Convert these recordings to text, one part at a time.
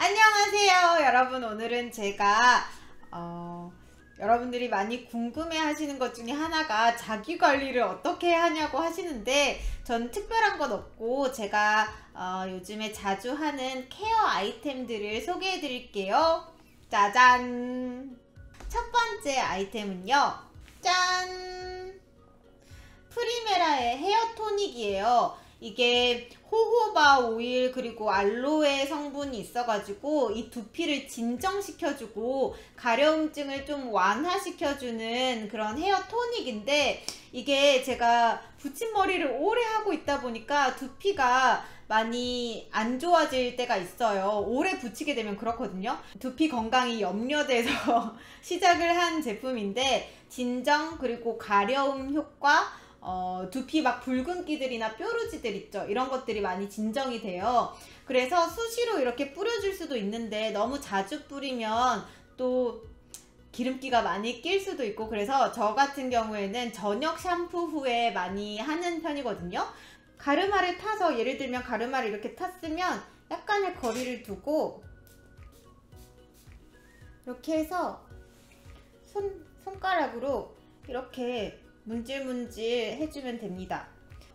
안녕하세요 여러분. 오늘은 제가 어, 여러분들이 많이 궁금해 하시는 것 중에 하나가 자기 관리를 어떻게 하냐고 하시는데 전 특별한 건 없고 제가 어, 요즘에 자주 하는 케어 아이템들을 소개해 드릴게요. 짜잔! 첫 번째 아이템은요. 짠! 프리메라의 헤어 토닉이에요 이게 호호바 오일 그리고 알로에 성분이 있어가지고 이 두피를 진정시켜주고 가려움증을 좀 완화시켜주는 그런 헤어 토닉인데 이게 제가 붙임머리를 오래 하고 있다 보니까 두피가 많이 안 좋아질 때가 있어요. 오래 붙이게 되면 그렇거든요. 두피 건강이 염려돼서 시작을 한 제품인데 진정 그리고 가려움 효과 어, 두피 막 붉은기들이나 뾰루지들 있죠. 이런 것들이 많이 진정이 돼요. 그래서 수시로 이렇게 뿌려줄 수도 있는데 너무 자주 뿌리면 또 기름기가 많이 낄 수도 있고 그래서 저 같은 경우에는 저녁 샴푸 후에 많이 하는 편이거든요. 가르마를 타서 예를 들면 가르마를 이렇게 탔으면 약간의 거리를 두고 이렇게 해서 손, 손가락으로 이렇게 문질문질 해주면 됩니다.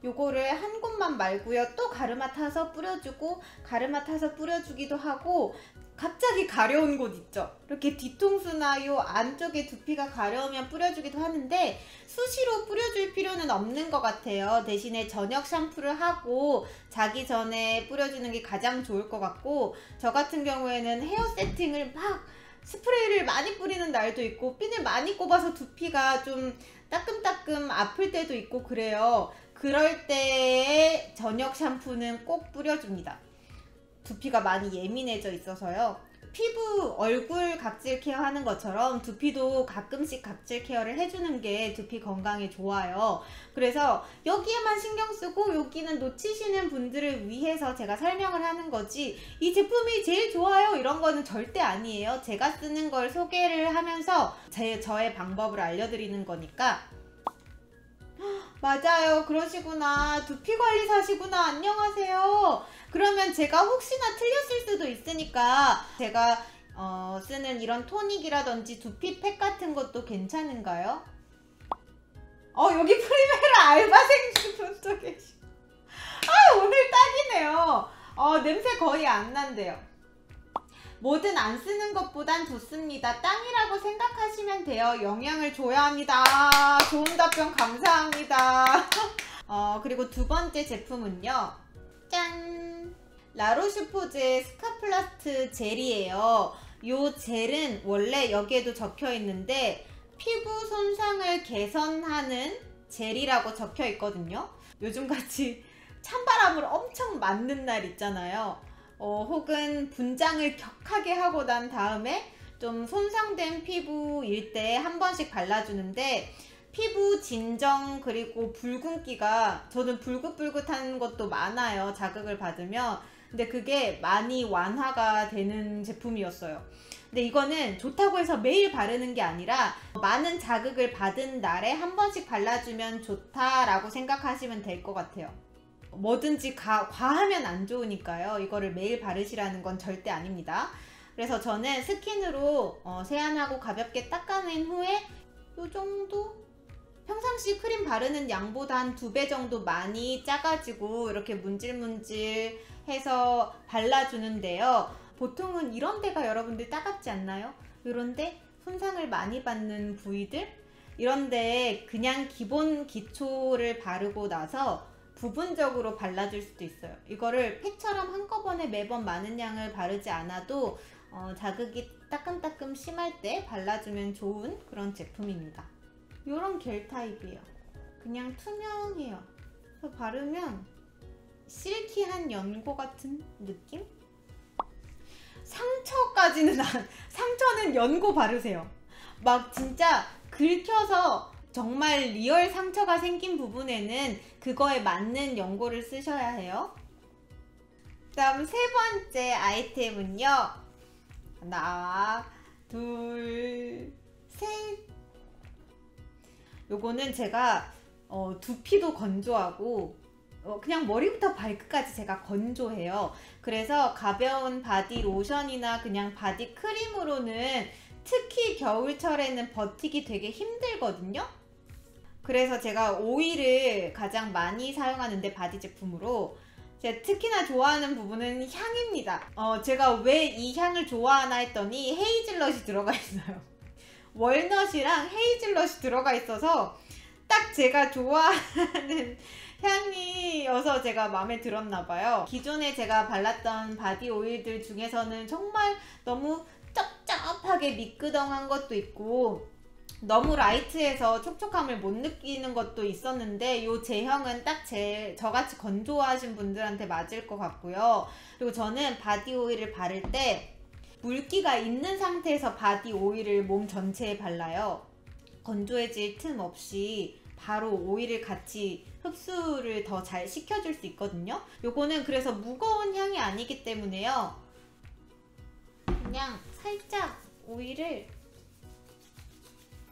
요거를 한 곳만 말고요. 또 가르마 타서 뿌려주고 가르마 타서 뿌려주기도 하고 갑자기 가려운 곳 있죠. 이렇게 뒤통수나 요 안쪽에 두피가 가려우면 뿌려주기도 하는데 수시로 뿌려줄 필요는 없는 것 같아요. 대신에 저녁 샴푸를 하고 자기 전에 뿌려주는 게 가장 좋을 것 같고 저 같은 경우에는 헤어 세팅을 막 스프레이를 많이 뿌리는 날도 있고 핀을 많이 꼽아서 두피가 좀 따끔따끔 아플 때도 있고 그래요. 그럴 때 저녁 샴푸는 꼭 뿌려줍니다. 두피가 많이 예민해져 있어서요. 피부 얼굴 각질 케어 하는 것처럼 두피도 가끔씩 각질 케어를 해주는 게 두피 건강에 좋아요. 그래서 여기에만 신경 쓰고 여기는 놓치시는 분들을 위해서 제가 설명을 하는 거지 이 제품이 제일 좋아요 이런 거는 절대 아니에요. 제가 쓰는 걸 소개를 하면서 제 저의 방법을 알려드리는 거니까 맞아요. 그러시구나. 두피 관리사시구나. 안녕하세요. 그러면 제가 혹시나 틀렸을 수도 있으니까 제가 어, 쓰는 이런 토닉이라든지 두피팩 같은 것도 괜찮은가요? 어 여기 프리메라 알바생 분도 계시. 아 오늘 딱이네요. 어 냄새 거의 안 난대요. 뭐든 안 쓰는 것보단 좋습니다. 땅이라고 생각하시면 돼요. 영양을 줘야 합니다. 좋은 답변 감사합니다. 어, 그리고 두 번째 제품은요. 짠! 라로슈포즈의 스카플라스트 젤이에요. 이 젤은 원래 여기에도 적혀 있는데 피부 손상을 개선하는 젤이라고 적혀 있거든요. 요즘같이 찬바람을 엄청 맞는 날 있잖아요. 어, 혹은 분장을 격하게 하고 난 다음에 좀 손상된 피부일 때 한 번씩 발라주는데 피부 진정 그리고 붉은기가 저는 붉긋붉긋한 것도 많아요 자극을 받으면 근데 그게 많이 완화가 되는 제품이었어요 근데 이거는 좋다고 해서 매일 바르는 게 아니라 많은 자극을 받은 날에 한 번씩 발라주면 좋다라고 생각하시면 될 것 같아요 뭐든지 가, 과하면 안 좋으니까요. 이거를 매일 바르시라는 건 절대 아닙니다. 그래서 저는 스킨으로 어, 세안하고 가볍게 닦아낸 후에 이 정도? 평상시 크림 바르는 양보다 한 두 배 정도 많이 짜가지고 이렇게 문질문질 해서 발라주는데요. 보통은 이런 데가 여러분들 따갑지 않나요? 이런데 손상을 많이 받는 부위들? 이런데 그냥 기본 기초를 바르고 나서 부분적으로 발라줄 수도 있어요. 이거를 팩처럼 한꺼번에 매번 많은 양을 바르지 않아도 어, 자극이 따끔따끔 심할 때 발라주면 좋은 그런 제품입니다. 이런 겔 타입이에요. 그냥 투명해요. 바르면 실키한 연고 같은 느낌? 상처까지는 안, 상처는 연고 바르세요. 막 진짜 긁혀서 정말 리얼 상처가 생긴 부분에는 그거에 맞는 연고를 쓰셔야 해요. 다음 세 번째 아이템은요. 하나, 둘, 요거는 제가 어, 두피도 건조하고 어, 그냥 머리부터 발끝까지 제가 건조해요. 그래서 가벼운 바디 로션이나 그냥 바디 크림으로는 특히 겨울철에는 버티기 되게 힘들거든요. 그래서 제가 오일을 가장 많이 사용하는데 바디 제품으로 제가 특히나 좋아하는 부분은 향입니다. 어, 제가 왜 이 향을 좋아하나 했더니 헤이즐넛이 들어가 있어요. 월넛이랑 헤이즐넛이 들어가 있어서 딱 제가 좋아하는 향이어서 제가 마음에 들었나 봐요. 기존에 제가 발랐던 바디 오일들 중에서는 정말 너무 쩝쩝하게 미끄덩한 것도 있고 너무 라이트해서 촉촉함을 못 느끼는 것도 있었는데 이 제형은 딱 제 저같이 건조하신 분들한테 맞을 것 같고요. 그리고 저는 바디 오일을 바를 때 물기가 있는 상태에서 바디 오일을 몸 전체에 발라요. 건조해질 틈 없이 바로 오일을 같이 흡수를 더 잘 시켜줄 수 있거든요. 요거는 그래서 무거운 향이 아니기 때문에요. 그냥 살짝 오일을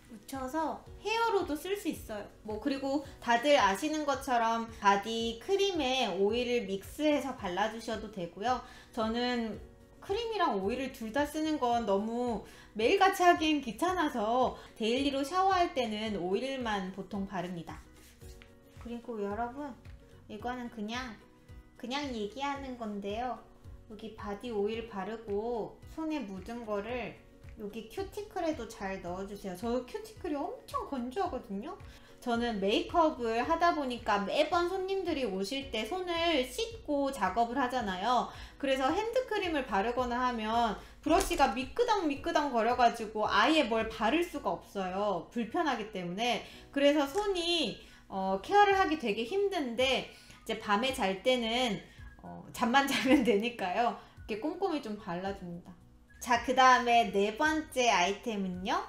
묻혀서 헤어로도 쓸 수 있어요. 뭐 그리고 다들 아시는 것처럼 바디 크림에 오일을 믹스해서 발라주셔도 되고요. 저는 크림이랑 오일을 둘 다 쓰는 건 너무 매일같이 하기엔 귀찮아서 데일리로 샤워할 때는 오일만 보통 바릅니다. 그리고 여러분 이거는 그냥 그냥 얘기하는 건데요. 여기 바디 오일 바르고 손에 묻은 거를 여기 큐티클에도 잘 넣어주세요. 저 큐티클이 엄청 건조하거든요. 저는 메이크업을 하다 보니까 매번 손님들이 오실 때 손을 씻고 작업을 하잖아요. 그래서 핸드크림을 바르거나 하면 브러쉬가 미끄덩 미끄덩 거려가지고 아예 뭘 바를 수가 없어요. 불편하기 때문에. 그래서 손이 어, 케어를 하기 되게 힘든데 이제 밤에 잘 때는 어, 잠만 자면 되니까요. 이렇게 꼼꼼히 좀 발라줍니다. 자, 그 다음에 네 번째 아이템은요.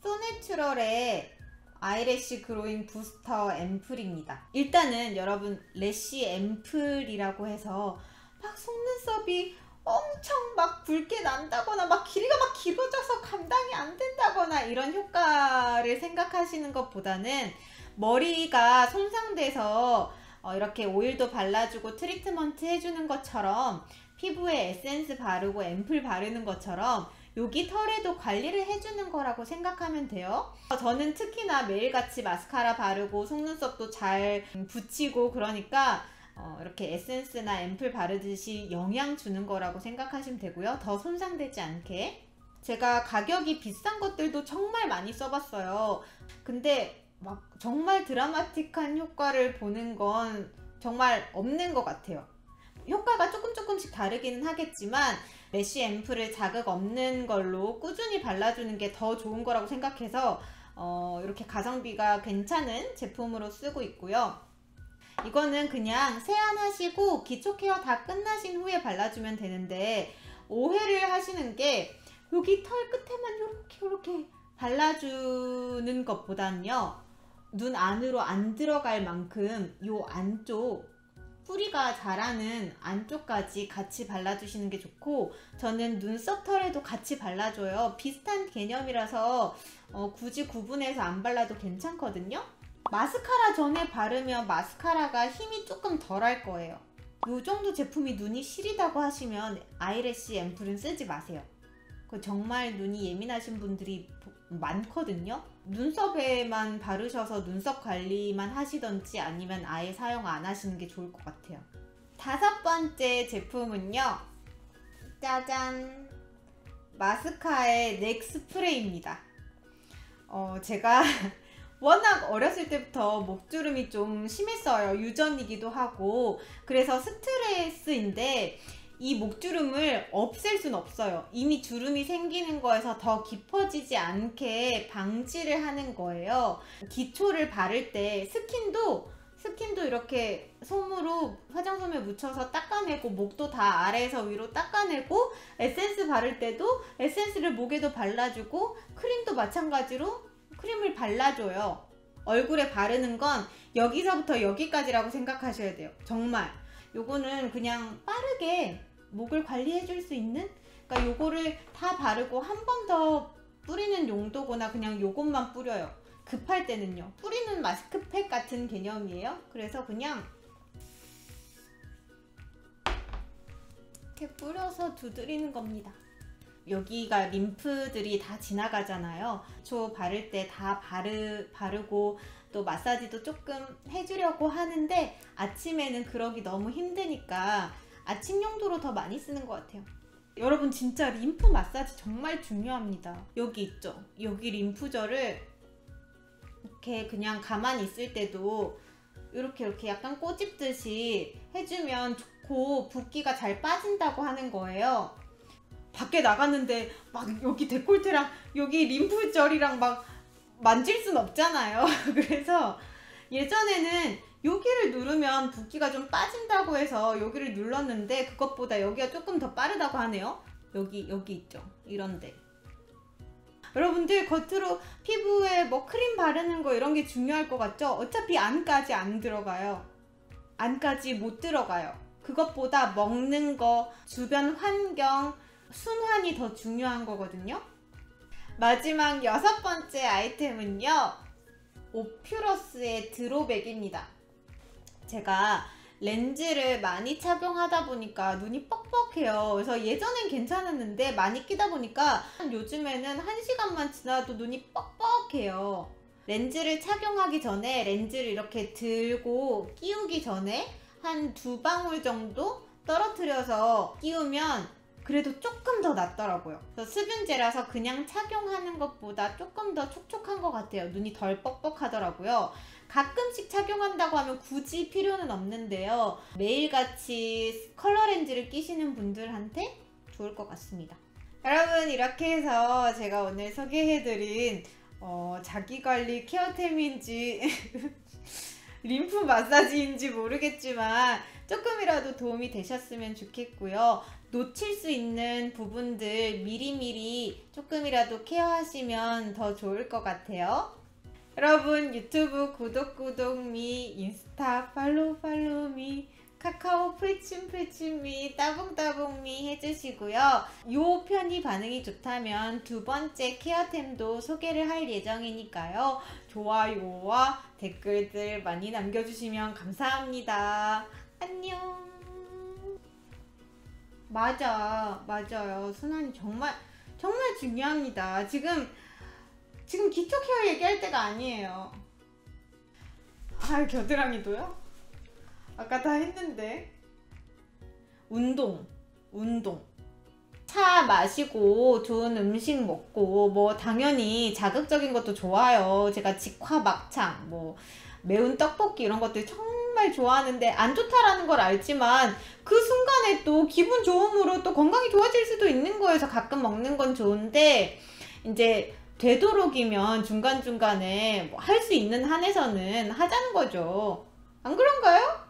소내추럴의 아이래쉬 그로잉 부스터 앰플입니다. 일단은 여러분 래쉬 앰플이라고 해서 막 속눈썹이 엄청 막 붉게 난다거나 막 길이가 막 길어져서 감당이 안 된다거나 이런 효과를 생각하시는 것보다는 머리가 손상돼서 어, 이렇게 오일도 발라주고 트리트먼트 해주는 것처럼 피부에 에센스 바르고 앰플 바르는 것처럼 여기 털에도 관리를 해주는 거라고 생각하면 돼요. 저는 특히나 매일같이 마스카라 바르고 속눈썹도 잘 붙이고 그러니까 어, 이렇게 에센스나 앰플 바르듯이 영양 주는 거라고 생각하시면 되고요. 더 손상되지 않게. 제가 가격이 비싼 것들도 정말 많이 써봤어요. 근데 막 정말 드라마틱한 효과를 보는 건 정말 없는 것 같아요. 효과가 조금 조금씩 다르기는 하겠지만 메쉬 앰플을 자극 없는 걸로 꾸준히 발라주는 게 더 좋은 거라고 생각해서 어, 이렇게 가성비가 괜찮은 제품으로 쓰고 있고요. 이거는 그냥 세안하시고 기초 케어 다 끝나신 후에 발라주면 되는데 오해를 하시는 게 여기 털 끝에만 이렇게 이렇게 발라주는 것보다는요 눈 안으로 안 들어갈 만큼 요 안쪽 뿌리가 자라는 안쪽까지 같이 발라주시는 게 좋고 저는 눈썹 털에도 같이 발라줘요. 비슷한 개념이라서 어, 굳이 구분해서 안 발라도 괜찮거든요. 마스카라 전에 바르면 마스카라가 힘이 조금 덜할 거예요. 이 정도 제품이 눈이 시리다고 하시면 아이래쉬 앰플은 쓰지 마세요. 그 정말 눈이 예민하신 분들이 많거든요. 눈썹에만 바르셔서 눈썹 관리만 하시던지 아니면 아예 사용 안 하시는 게 좋을 것 같아요. 다섯 번째 제품은요. 짜잔! 마스카의 넥 스프레이입니다. 어, 제가 워낙 어렸을 때부터 목주름이 좀 심했어요. 유전이기도 하고. 그래서 스트레스인데 이 목주름을 없앨 순 없어요. 이미 주름이 생기는 거에서 더 깊어지지 않게 방지를 하는 거예요. 기초를 바를 때 스킨도 스킨도 이렇게 솜으로 화장솜에 묻혀서 닦아내고 목도 다 아래에서 위로 닦아내고 에센스 바를 때도 에센스를 목에도 발라주고 크림도 마찬가지로 크림을 발라줘요. 얼굴에 바르는 건 여기서부터 여기까지라고 생각하셔야 돼요. 정말. 요거는 그냥 빠르게 목을 관리해 줄 수 있는 그러니까 요거를 다 바르고 한 번 더 뿌리는 용도거나 그냥 요것만 뿌려요 급할 때는요 뿌리는 마스크팩 같은 개념이에요 그래서 그냥 이렇게 뿌려서 두드리는 겁니다. 여기가 림프들이 다 지나가잖아요. 초 바를 때 다 바르, 바르고 또 마사지도 조금 해주려고 하는데 아침에는 그러기 너무 힘드니까 아침 용도로 더 많이 쓰는 것 같아요. 여러분 진짜 림프 마사지 정말 중요합니다. 여기 있죠? 여기 림프절을 이렇게 그냥 가만히 있을 때도 이렇게 이렇게 약간 꼬집듯이 해주면 좋고 붓기가 잘 빠진다고 하는 거예요. 밖에 나갔는데 막 여기 데콜테랑 여기 림프절이랑 막 만질 순 없잖아요. 그래서 예전에는 여기를 누르면 붓기가 좀 빠진다고 해서 여기를 눌렀는데 그것보다 여기가 조금 더 빠르다고 하네요. 여기 여기 있죠. 이런데. 여러분들 겉으로 피부에 뭐 크림 바르는 거 이런 게 중요할 것 같죠? 어차피 안까지 안 들어가요. 안까지 못 들어가요. 그것보다 먹는 거, 주변 환경, 순환이 더 중요한 거거든요. 마지막 여섯 번째 아이템은요. 오퓨러스의 드로백입니다. 제가 렌즈를 많이 착용하다 보니까 눈이 뻑뻑해요. 그래서 예전엔 괜찮았는데 많이 끼다 보니까 요즘에는 한 시간만 지나도 눈이 뻑뻑해요. 렌즈를 착용하기 전에 렌즈를 이렇게 들고 끼우기 전에 한 두 방울 정도 떨어뜨려서 끼우면 그래도 조금 더 낫더라고요. 그래서 수분제라서 그냥 착용하는 것보다 조금 더 촉촉한 것 같아요. 눈이 덜 뻑뻑하더라고요. 가끔씩 착용한다고 하면 굳이 필요는 없는데요. 매일같이 컬러 렌즈를 끼시는 분들한테 좋을 것 같습니다. 여러분 이렇게 해서 제가 오늘 소개해드린 어, 자기관리 케어템인지 림프 마사지인지 모르겠지만 조금이라도 도움이 되셨으면 좋겠고요. 놓칠 수 있는 부분들 미리미리 조금이라도 케어하시면 더 좋을 것 같아요. 여러분 유튜브 구독 구독 미 인스타 팔로우 팔로우 미 카카오 풀침 풀침미 따봉따봉 미 해주시고요. 요 편이 반응이 좋다면 두 번째 케어템도 소개를 할 예정이니까요. 좋아요와 댓글들 많이 남겨주시면 감사합니다. 안녕. 맞아, 맞아요. 순환이 정말 정말 중요합니다. 지금 지금 기초 케어 얘기할 때가 아니에요. 아, 겨드랑이도요? 아까 다 했는데. 운동, 운동. 차 마시고 좋은 음식 먹고 뭐 당연히 자극적인 것도 좋아요. 제가 직화 막창, 뭐 매운 떡볶이 이런 것들 정말 좋아하는데 안 좋다라는 걸 알지만 그 순간에 또 기분 좋음으로 또 건강이 좋아질 수도 있는 거여서 가끔 먹는 건 좋은데 이제 되도록이면 중간중간에 뭐 할 수 있는 한에서는 하자는 거죠. 안 그런가요?